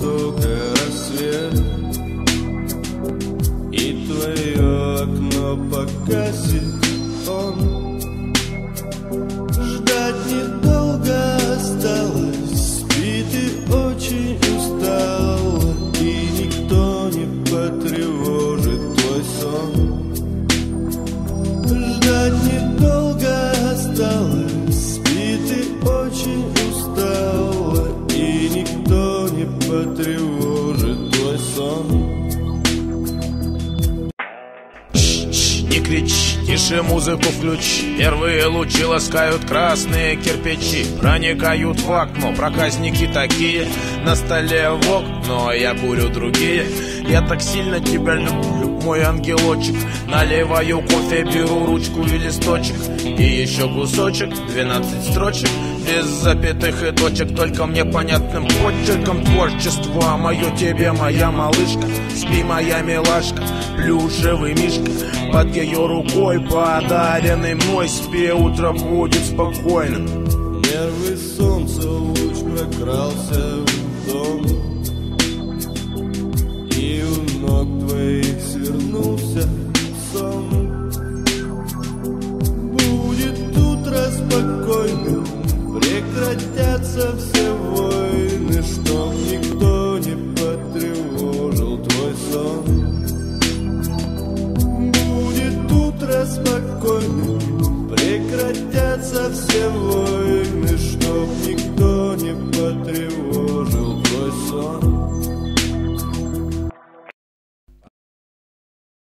только рассвет. И твое окно погасит он. Ждать недолго осталось Спи ты очень устала И никто не потревожит твой сон. Ждать недолго никто не потревожит твой сон. Не кричи, тише музыку включи. Первые лучи ласкают красные кирпичи Проникают в окно, проказники такие На столе в окно, а я курю другие. Я так сильно тебя люблю, мой ангелочек. Наливаю кофе, беру ручку и листочек. И еще кусочек, 12 строчек без запятых и точек Только мне понятным почерком творчество Мое тебе, моя малышка Спи, моя милашка Плюшевый мишка. Под ее рукой подаренный мной Спи, утро будет спокойным. Первый солнца луч прокрался в дом И у ног твоих свернулся сон. Будет утро спокойным Прекратятся все войны Чтоб никто не потревожил твой сон. Будет утро спокойным Прекратятся все войны